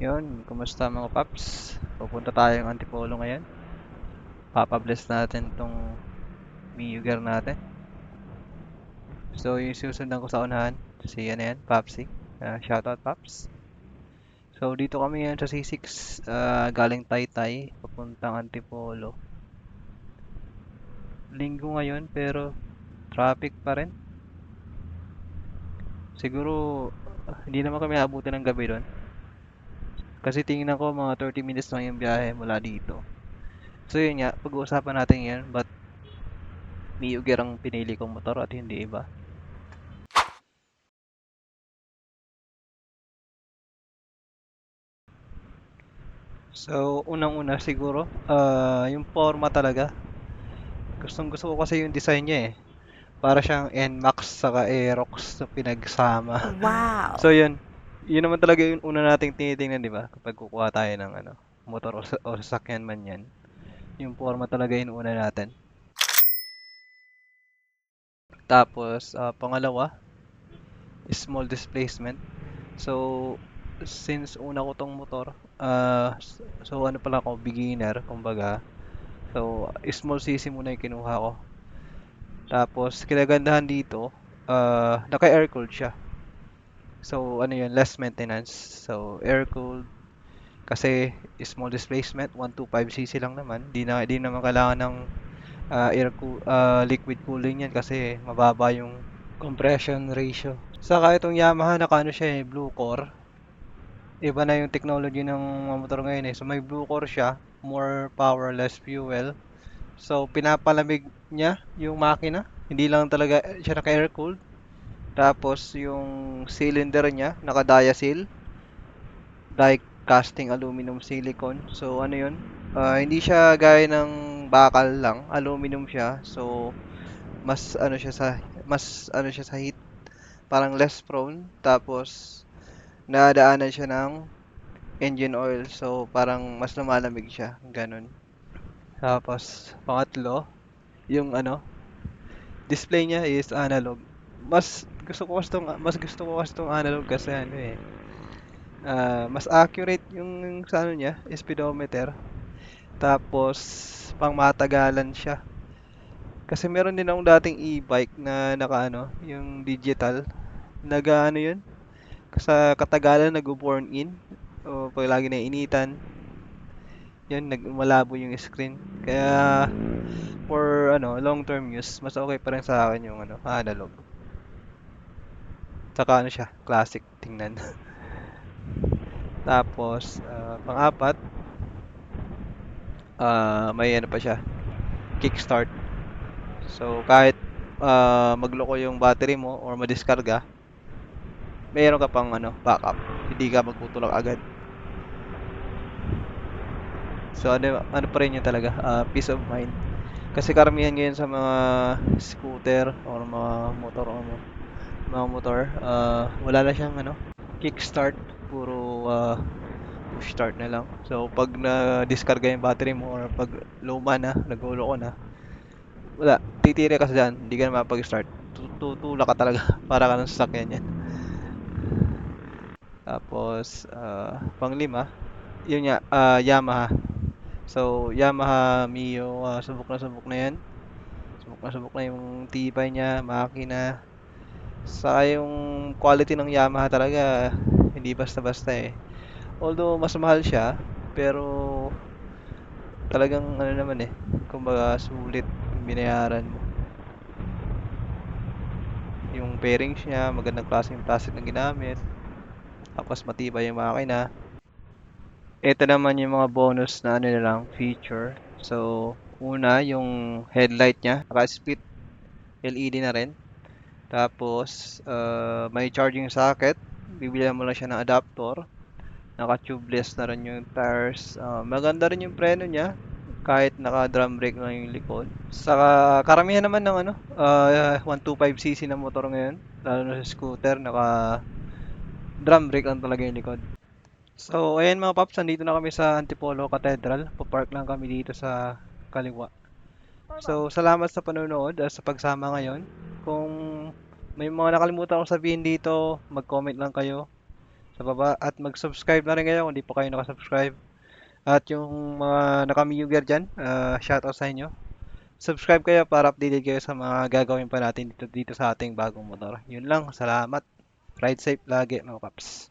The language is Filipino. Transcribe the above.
Yun, kumusta mga paps? Pupunta tayong Antipolo ngayon. Papabless natin tong Miyuger natin. So, yung susundan ko sa unahan, si ano yan, Papsi. Uh, shoutout Paps. So, dito kami ngayon sa C6, uh, galing Taytay, papuntang Antipolo. Linggo ngayon, pero traffic pa rin. Siguro, hindi naman kami abutin ng gabi doon. Kasi tingnan ko mga 30 minutes lang yung biyahe mula dito. So yun nga, pag-uusapan natin yan, but Miyuger ang pinili kong motor at hindi iba. So, unang-una siguro, uh, yung forma talaga. Gustong gusto ko kasi yung design niya eh. Para siyang NMAX saka Aerox na pinagsama. Wow! So yun, yun naman talaga yung una nating tinitingnan, di ba? Kapag kukuha tayo ng ano, motor o, sa- o sasakyan man yan. Yung forma talaga yung una natin. Tapos, ah, pangalawa, small displacement. So, since una ko tong motor, ah, s- so ano pala ako, beginner, kumbaga. So, small CC muna yung kinuha ko. Tapos, kinagandahan dito, ah, naka-air-cooled siya. So, ano yun, less maintenance. So, air-cooled. Kasi, small displacement, 125cc lang naman. Di, na, di naman kailangan ng ah, air cool, ah, liquid cooling yan kasi mababa yung compression ratio. Saka itong Yamaha, naka ano siya eh, blue core. Iba na yung technology ng motor ngayon eh. So, may blue core siya. More power, less fuel. So, pinapalamig niya yung makina. Hindi lang talaga siya naka-air cooled. Tapos yung cylinder niya, naka-dia seal. Die casting aluminum silicone. So ano 'yun? Ah, hindi siya gaya ng bakal lang, aluminum siya. So mas ano siya sa mas ano siya sa heat, parang less prone. Tapos nadaanan siya ng engine oil. So parang mas lumalamig siya, ganun. Tapos pangatlo, yung ano, display niya is analog. Mas gusto ko kasi mas gusto ko kasi tong analog kasi ano eh. ah, mas accurate yung sa ano niya, speedometer. Tapos pang matagalan siya. Kasi meron din akong dating e-bike na naka ano, yung digital. Naga ano yun? Sa katagalan nag-born in. O pag lagi na initan, yun, nag malabo yung screen. Kaya for ano, long term use, mas okay pa rin sa akin yung ano, analog. Tsaka ano siya, classic tingnan. Tapos, ah, pang-apat, ah, may ano pa siya, kickstart. So, kahit ah, magloko yung battery mo or madiskarga, mayroon ka pang ano, backup. Hindi ka magtutulak agad. So, ano, ano pa rin yun talaga, ah, peace of mind. Kasi karamihan ngayon sa mga scooter or mga motor o mga motor, ah, wala na siyang ano, kickstart, puro ah, push start na lang. So pag na-discarga yung battery mo or pag luma na, nagulo ko na, wala, titira ka sa dyan, hindi ka na mapag-start. Tutula ka talaga para ka ng sasakyan yan. Tapos, ah, panglima, yun nga, ah, Yamaha. So, Yamaha Mio, ah, subok na subok na yan. Subok na subok na yung tibay niya, makina. Saka yung quality ng Yamaha talaga, hindi basta-basta eh. Although mas mahal siya, pero talagang ano naman eh, kumbaga sulit binayaran. Yung bearings niya, magandang klase yung plastic na ginamit. Tapos matibay yung makina. Ito naman yung mga bonus na ano lang, feature. So, una, yung headlight niya, naka-split LED na rin. Tapos, uh, may charging socket. Bibilihan mo lang siya ng adapter. Naka-tubeless na rin yung tires. Uh, maganda rin yung preno niya. Kahit naka-drum brake lang yung likod. Saka, karamihan naman ng ano, uh, 125cc na motor ngayon. Lalo na sa scooter, naka drum brake lang talaga yung likod. So, ayan mga paps, nandito na kami sa Antipolo Cathedral. Papark lang kami dito sa kaliwa. So, salamat sa panonood at sa pagsama ngayon. May mga nakalimutan akong sabihin dito, mag-comment lang kayo. sa baba at mag-subscribe na rin kayo kung di pa kayo nakasubscribe. At yung mga naka-viewer dyan, uh, shoutout sa inyo. Subscribe kayo para updated kayo sa mga gagawin pa natin dito, dito sa ating bagong motor. Yun lang, salamat. Ride safe lagi mga paps.